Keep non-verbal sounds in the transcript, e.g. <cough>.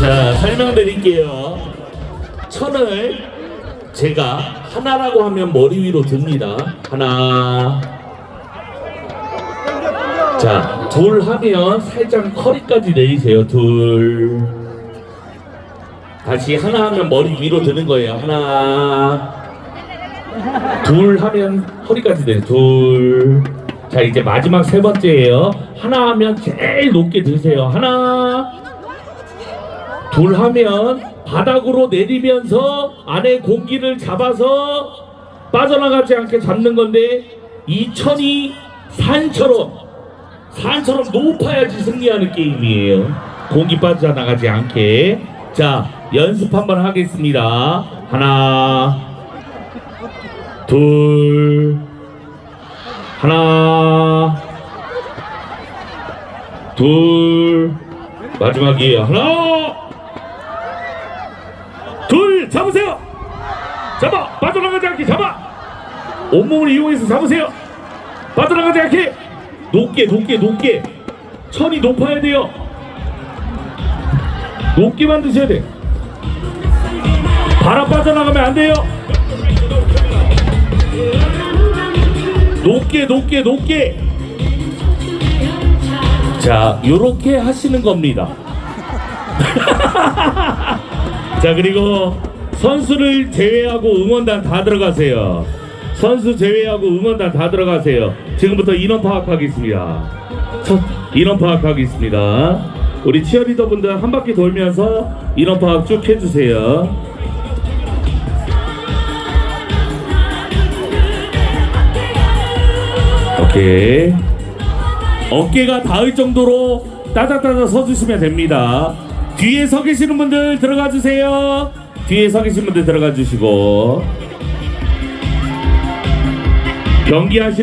자, 설명드릴게요. 천을 제가 하나라고 하면 머리 위로 듭니다. 하나. 자, 둘 하면 살짝 허리까지 내리세요. 둘. 다시 하나 하면 머리 위로 드는 거예요. 하나. 둘 하면 허리까지 내려. 둘. 자, 이제 마지막 세 번째예요. 하나 하면 제일 높게 드세요. 하나. 둘 하면 바닥으로 내리면서 안에 공기를 잡아서 빠져나가지 않게 잡는 건데 이 천이 산처럼 산처럼 높아야지 승리하는 게임이에요. 공기 빠져나가지 않게. 자, 연습 한번 하겠습니다. 하나, 둘, 하나, 둘, 마지막이에요. 하나, 둘, 잡으세요. 잡아, 빠져나가지 않게 잡아. 온몸을 이용해서 잡으세요. 빠져나가지 않게. 높게, 높게, 높게. 천이 높아야 돼요. 높게 만드셔야 돼. 바람 빠져나가면 안 돼요. 높게, 높게, 높게. 자, 요렇게 하시는 겁니다. <laughs> 자, 그리고 선수를 제외하고 응원단 다 들어가세요. 선수 제외하고 응원단 다 들어가세요. 지금부터 인원 파악하겠습니다. 첫 인원 파악하겠습니다. 우리 치어리더 분들 한 바퀴 돌면서 인원 파악 쭉 해주세요. 오케이. 어깨가 닿을 정도로 따다따다 서주시면 됩니다. 뒤에 서 계시는 분들 들어가 주세요. 뒤에 서 계신 분들 들어가 주시고 경기하시.